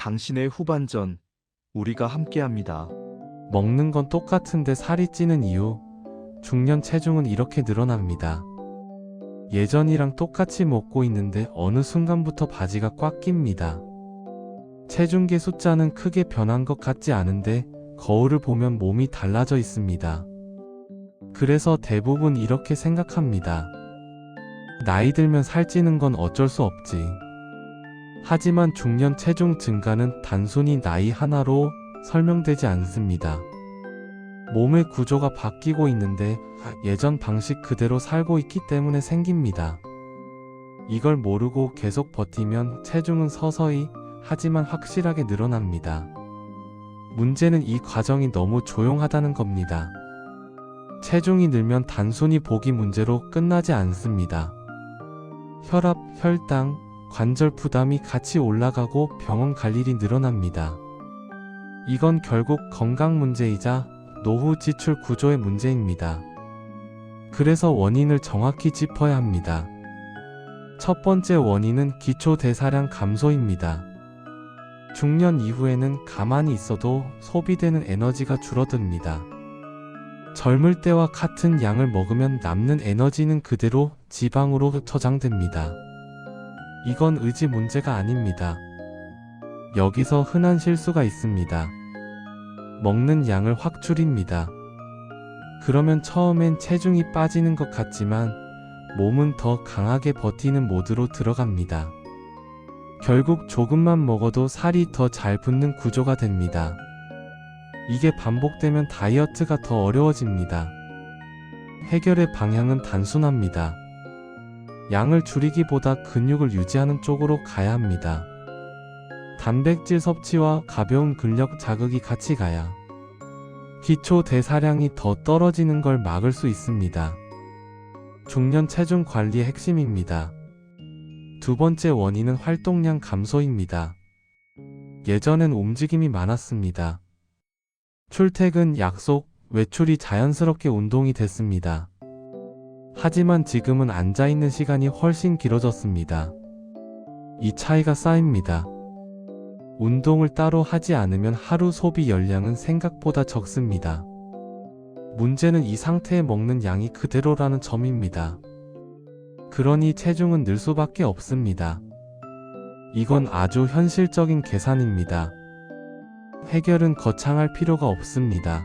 당신의 후반전, 우리가 함께합니다. 먹는 건 똑같은데 살이 찌는 이유, 중년 체중은 이렇게 늘어납니다. 예전이랑 똑같이 먹고 있는데 어느 순간부터 바지가 꽉 낍니다. 체중계 숫자는 크게 변한 것 같지 않은데 거울을 보면 몸이 달라져 있습니다. 그래서 대부분 이렇게 생각합니다. 나이 들면 살찌는 건 어쩔 수 없지. 하지만 중년 체중 증가는 단순히 나이 하나로 설명되지 않습니다. 몸의 구조가 바뀌고 있는데 예전 방식 그대로 살고 있기 때문에 생깁니다. 이걸 모르고 계속 버티면 체중은 서서히 하지만 확실하게 늘어납니다. 문제는 이 과정이 너무 조용하다는 겁니다. 체중이 늘면 단순히 보기 문제로 끝나지 않습니다. 혈압, 혈당, 관절 부담이 같이 올라가고 병원 갈 일이 늘어납니다. 이건 결국 건강 문제이자 노후 지출 구조의 문제입니다. 그래서 원인을 정확히 짚어야 합니다. 첫 번째 원인은 기초 대사량 감소입니다. 중년 이후에는 가만히 있어도 소비되는 에너지가 줄어듭니다. 젊을 때와 같은 양을 먹으면 남는 에너지는 그대로 지방으로 저장됩니다. 이건 의지 문제가 아닙니다. 여기서 흔한 실수가 있습니다. 먹는 양을 확 줄입니다. 그러면 처음엔 체중이 빠지는 것 같지만 몸은 더 강하게 버티는 모드로 들어갑니다. 결국 조금만 먹어도 살이 더 잘 붙는 구조가 됩니다. 이게 반복되면 다이어트가 더 어려워집니다. 해결의 방향은 단순합니다. 양을 줄이기보다 근육을 유지하는 쪽으로 가야 합니다. 단백질 섭취와 가벼운 근력 자극이 같이 가야 기초 대사량이 더 떨어지는 걸 막을 수 있습니다. 중년 체중 관리의 핵심입니다. 두 번째 원인은 활동량 감소입니다. 예전엔 움직임이 많았습니다. 출퇴근, 약속, 외출이 자연스럽게 운동이 됐습니다. 하지만 지금은 앉아있는 시간이 훨씬 길어졌습니다. 이 차이가 쌓입니다. 운동을 따로 하지 않으면 하루 소비 열량은 생각보다 적습니다. 문제는 이 상태에 먹는 양이 그대로라는 점입니다. 그러니 체중은 늘 수밖에 없습니다. 이건 아주 현실적인 계산입니다. 해결은 거창할 필요가 없습니다.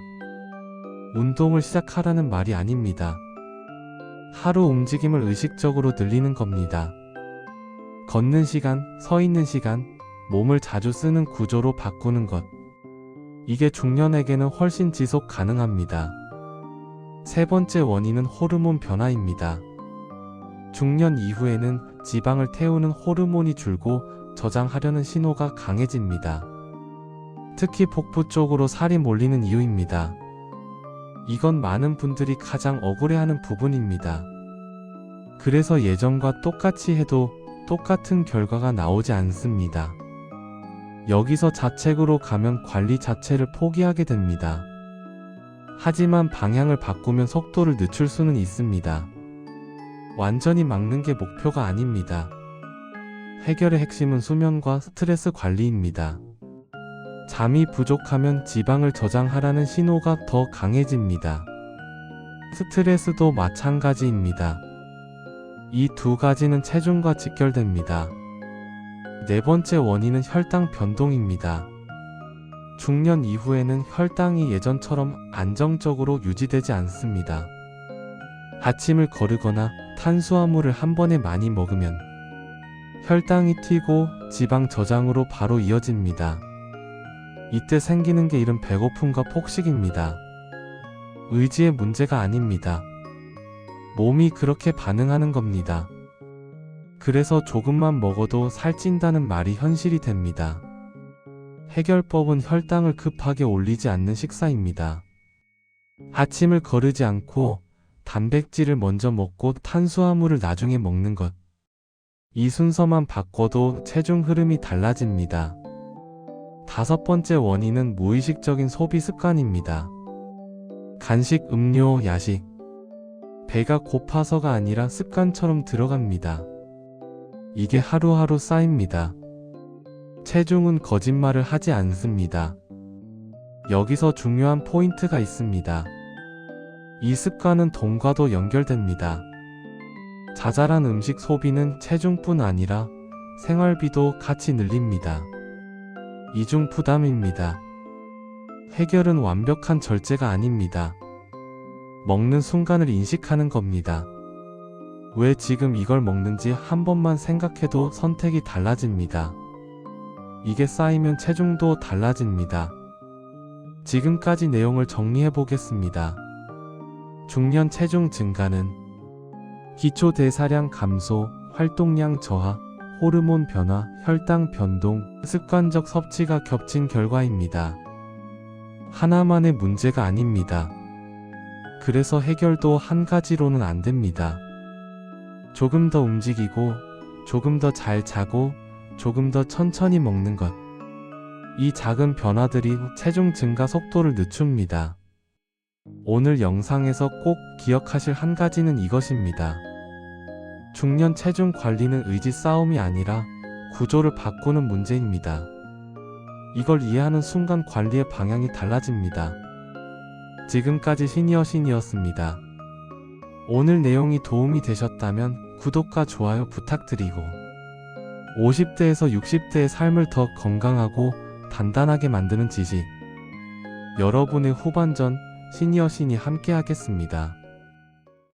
운동을 시작하라는 말이 아닙니다. 하루 움직임을 의식적으로 늘리는 겁니다. 걷는 시간, 서 있는 시간, 몸을 자주 쓰는 구조로 바꾸는 것. 이게 중년에게는 훨씬 지속 가능합니다. 세 번째 원인은 호르몬 변화입니다. 중년 이후에는 지방을 태우는 호르몬이 줄고 저장하려는 신호가 강해집니다. 특히 복부 쪽으로 살이 몰리는 이유입니다. 이건 많은 분들이 가장 억울해하는 부분입니다. 그래서 예전과 똑같이 해도 똑같은 결과가 나오지 않습니다. 여기서 자책으로 가면 관리 자체를 포기하게 됩니다. 하지만 방향을 바꾸면 속도를 늦출 수는 있습니다. 완전히 막는 게 목표가 아닙니다. 해결의 핵심은 수면과 스트레스 관리입니다. 잠이 부족하면 지방을 저장하라는 신호가 더 강해집니다. 스트레스도 마찬가지입니다. 이 두 가지는 체중과 직결됩니다. 네 번째 원인은 혈당 변동입니다. 중년 이후에는 혈당이 예전처럼 안정적으로 유지되지 않습니다. 아침을 거르거나 탄수화물을 한 번에 많이 먹으면 혈당이 튀고 지방 저장으로 바로 이어집니다. 이때 생기는 게 이른 배고픔과 폭식입니다. 의지의 문제가 아닙니다. 몸이 그렇게 반응하는 겁니다. 그래서 조금만 먹어도 살찐다는 말이 현실이 됩니다. 해결법은 혈당을 급하게 올리지 않는 식사입니다. 아침을 거르지 않고 단백질을 먼저 먹고 탄수화물을 나중에 먹는 것. 이 순서만 바꿔도 체중 흐름이 달라집니다. 다섯 번째 원인은 무의식적인 소비 습관입니다. 간식, 음료, 야식. 배가 고파서가 아니라 습관처럼 들어갑니다. 이게 하루하루 쌓입니다. 체중은 거짓말을 하지 않습니다. 여기서 중요한 포인트가 있습니다. 이 습관은 돈과도 연결됩니다. 자잘한 음식 소비는 체중뿐 아니라 생활비도 같이 늘립니다. 이중 부담입니다. 해결은 완벽한 절제가 아닙니다. 먹는 순간을 인식하는 겁니다. 왜 지금 이걸 먹는지 한 번만 생각해도 선택이 달라집니다. 이게 쌓이면 체중도 달라집니다. 지금까지 내용을 정리해 보겠습니다. 중년 체중 증가는 기초 대사량 감소, 활동량 저하, 호르몬 변화, 혈당 변동, 습관적 섭취가 겹친 결과입니다. 하나만의 문제가 아닙니다. 그래서 해결도 한 가지로는 안 됩니다. 조금 더 움직이고, 조금 더 잘 자고, 조금 더 천천히 먹는 것. 이 작은 변화들이 체중 증가 속도를 늦춥니다. 오늘 영상에서 꼭 기억하실 한 가지는 이것입니다. 중년 체중 관리는 의지 싸움이 아니라 구조를 바꾸는 문제입니다. 이걸 이해하는 순간 관리의 방향이 달라집니다. 지금까지 시니어 신이었습니다. 오늘 내용이 도움이 되셨다면 구독과 좋아요 부탁드리고 50대에서 60대의 삶을 더 건강하고 단단하게 만드는 지식 여러분의 후반전 시니어 신이 함께 하겠습니다.